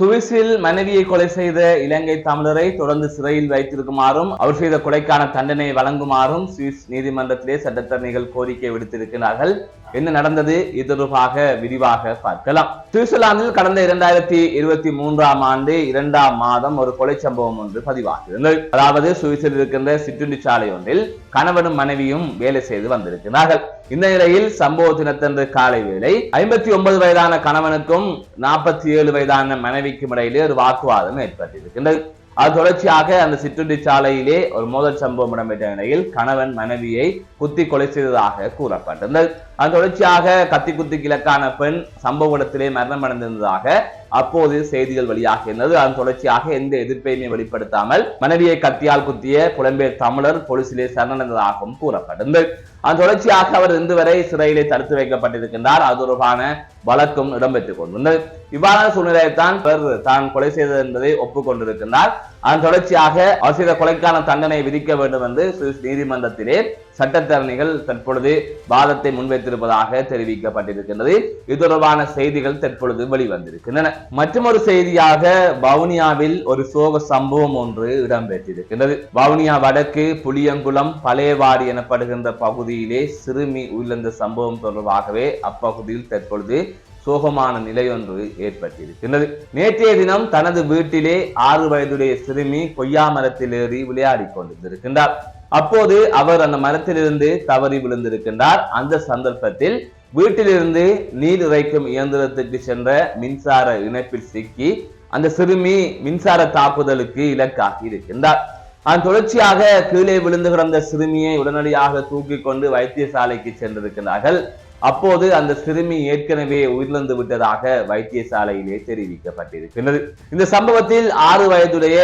சுவிஸில் மனைவியை கொலை செய்த இலங்கை தமிழரை தொடர்ந்து சிறையில் வைத்திருக்குமாறும் அவர் செய்த கொலைக்கான தண்டனை வழங்குமாறும் சுவிஸ் நீதிமன்றத்திலே சட்டத்தரணிகள் கோரிக்கை விடுத்திருக்கிறார்கள். என்ன நடந்தது? இது தொடர்பாக விரிவாக பார்க்கலாம். சுவிட்சர்லாந்தில் கடந்த இரண்டாயிரத்தி இருபத்தி மூன்றாம் ஆண்டு இரண்டாம் மாதம் ஒரு கொலை சம்பவம் ஒன்று பதிவாகியிருந்தது. அதாவது சுவிஸில் இருக்கின்ற சிற்றுண்டி சாலை ஒன்றில் கணவனும் மனைவியும் வேலை செய்து வந்திருக்கிறார்கள். இந்த நிலையில் சம்பவ தினத்தன்று காலை வேளை ஐம்பத்தி ஒன்பது வயதான கணவனுக்கும் நாற்பத்தி ஏழு வயதான மனைவிக்கும் இடையிலே ஒரு வாக்குவாதம் ஏற்பட்டிருக்கின்றது. அது தொடர்ச்சியாக அந்த சிற்றுண்டி சாலையிலே ஒரு மோதல் சம்பவம் இடம்பெற்ற நிலையில் கணவன் மனைவியை குத்தி கொலை செய்ததாக கூறப்பட்டிருந்தது. அந்த தொடர்ச்சியாக கத்தி குத்தி கிழக்கான பெண் சம்பவ இடத்திலே மரணம் அடைந்திருந்ததாக அப்போது செய்திகள் வெளியாகியிருந்தது அதன் தொடர்ச்சியாக எந்த எதிர்ப்பையுமே வெளிப்படுத்தாமல் மனைவியை கத்தியால் குத்திய புலம்பெயர் தமிழர் போலீசிலே சரணடைந்ததாகவும் கூறப்பட்டிருந்தது அதன் தொடர்ச்சியாக அவர் இன்று வரை சிறையிலே தடுத்து வைக்கப்பட்டிருக்கின்றார். அது தொடர்பான வழக்கும் இடம்பெற்றுக் கொண்டிருந்தது. இவ்வாறான சூழ்நிலையைத்தான் பெர் தான் கொலை செய்தது என்பதை ஒப்புக்கொண்டிருக்கின்றார். அதன் தொடர்ச்சியாக அவர் கொலைக்கான தண்டனை விதிக்க வேண்டும் என்று சுவிஸ் நீதிமன்றத்திலே சட்டத்தரணிகள் தற்பொழுது வாதத்தை முன்வைத்திருப்பதாக தெரிவிக்கப்பட்டிருக்கின்றது. இது தொடர்பான செய்திகள் தற்பொழுது வெளிவந்திருக்கின்றன. மற்றொரு செய்தியாக வவுனியாவில் ஒரு சோக சம்பவம் ஒன்று இடம்பெற்றிருக்கின்றது. வவுனியா வடக்கு புளியங்குளம் பழையவாடி எனப்படுகின்ற பகுதியிலே சிறுமி உயிரிழந்த சம்பவம் தொடர்பாகவே அப்பகுதியில் தற்பொழுது சோகமான நிலை ஒன்று ஏற்பட்டிருக்கின்றது. நேற்றைய தினம் தனது வீட்டிலே ஆறு வயதுடைய சிறுமி கொய்யா மரத்தில் ஏறி விளையாடி கொண்டிருக்கின்றார் அப்போது அவர் அந்த மரத்திலிருந்து தவறி விழுந்திருக்கின்றார். அந்த சந்தர்ப்பத்தில் வீட்டிலிருந்து நீர் இறைக்கும் இயந்திரத்துக்கு சென்ற மின்சார இணைப்பில் சிக்கி அந்த சிறுமி மின்சார தாக்குதலுக்கு இலக்காகி இருக்கின்றார். அதன் தொடர்ச்சியாக கீழே விழுந்து கிடந்த சிறுமியை உடனடியாக தூக்கி கொண்டு வைத்தியசாலைக்கு சென்றிருக்கிறார்கள் அப்போது அந்த சிறுமி ஏற்கனவே உயிரிழந்து விட்டதாக வைத்தியசாலையிலே தெரிவிக்கப்பட்டிருக்கிறது. இந்த சம்பவத்தில் ஆறு வயதுடைய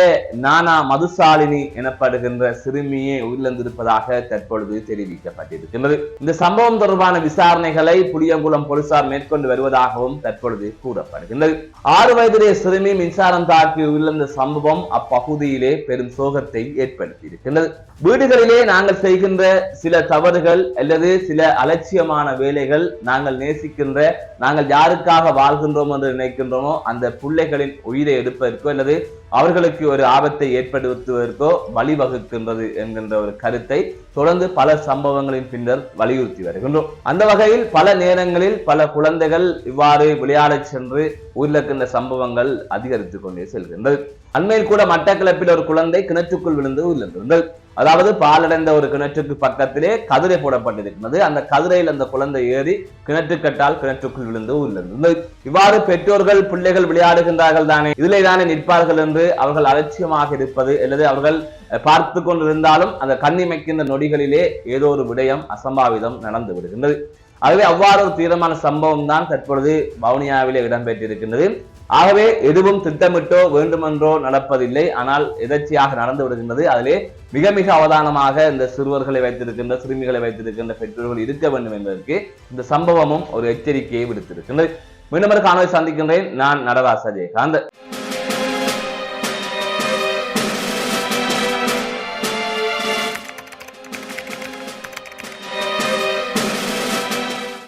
நானா மதுசாலினி எனப்படுகின்ற சிறுமியே உயிரிழந்திருப்பதாக தற்பொழுது தெரிவிக்கப்பட்டிருக்கிறது இந்த சம்பவம் தொடர்பான விசாரணைகளை புளியங்குளம் போலீசார் மேற்கொண்டு வருவதாகவும் தற்பொழுது கூறப்படுகின்றது. ஆறு வயதுடைய சிறுமி மின்சாரம் தாக்கி உயிரிழந்த சம்பவம் அப்பகுதியிலே பெரும் சோகத்தை ஏற்படுத்தியிருக்கின்றது. வீடுகளிலே நாங்கள் செய்கின்ற சில தவறுகள் அல்லது சில அலட்சியமான வேலைகள் நாங்கள் நேசிக்கின்ற நாங்கள் யாருக்காக வாழ்கின்றோம் என்று நினைக்கின்றோமோ அந்த பிள்ளைகளின் உயிரை எடுப்பதற்கோ அல்லது அவர்களுக்கு ஒரு ஆபத்தை ஏற்படுத்துவதற்கோ வழிவகுக்கின்றது என்கின்ற ஒரு கருத்தை தொடர்ந்து பல சம்பவங்களின் பின்னர் வலியுறுத்தி வருகின்றோம். அந்த வகையில் பல நேரங்களில் பல குழந்தைகள் இவ்வாறு விளையாடச் சென்று உயிரிழக்கின்ற சம்பவங்கள் அதிகரித்துக் கொண்டே செல்கின்றது. அண்மையில் கூட மட்டக்களப்பில் ஒரு குழந்தை கிணற்றுக்குள் விழுந்து உயிரிழந்திருந்தது அதாவது பாலடைந்த ஒரு கிணற்றுக்கு பக்கத்திலே கதிரை போடப்பட்டிருக்கிறது. அந்த கதிரையில் அந்த குழந்தை ஏறி கிணற்று கட்டால் கிணற்றுக்குள் விழுந்து உள்ளது இவ்வாறு பெற்றோர்கள் பிள்ளைகள் விளையாடுகின்றார்கள் தானே. இதிலே தானே நிற்பார்கள் என்று அவர்கள் அலட்சியமாக இருப்பது அல்லது அவர்கள் பார்த்து கொண்டிருந்தாலும் அந்த கண்ணிமைக்கின்ற நொடிகளிலே ஏதோ ஒரு விடயம் அசம்பாவிதம் நடந்து விடுகின்றது. ஆகவே அவ்வாறு ஒரு தீரமான சம்பவம் தான் தற்பொழுது வவுனியாவிலே இடம்பெற்றிருக்கின்றது. ஆகவே எதுவும் திட்டமிட்டோ வேண்டுமென்றோ நடப்பதில்லை. ஆனால் எதர்ச்சியாக நடந்து விடுகின்றது. அதிலே மிக மிக அவதானமாக இந்த சிறுவர்களை வைத்திருக்கின்ற சிறுமிகளை வைத்திருக்கின்ற பெற்றோர்கள் இருக்க வேண்டும் என்பதற்கு இந்த சம்பவமும் ஒரு எச்சரிக்கையை விடுத்திருக்கின்றது. மீண்டும் காணொலி சந்திக்கின்றேன். நான் நடராச ஜெயகாந்த்.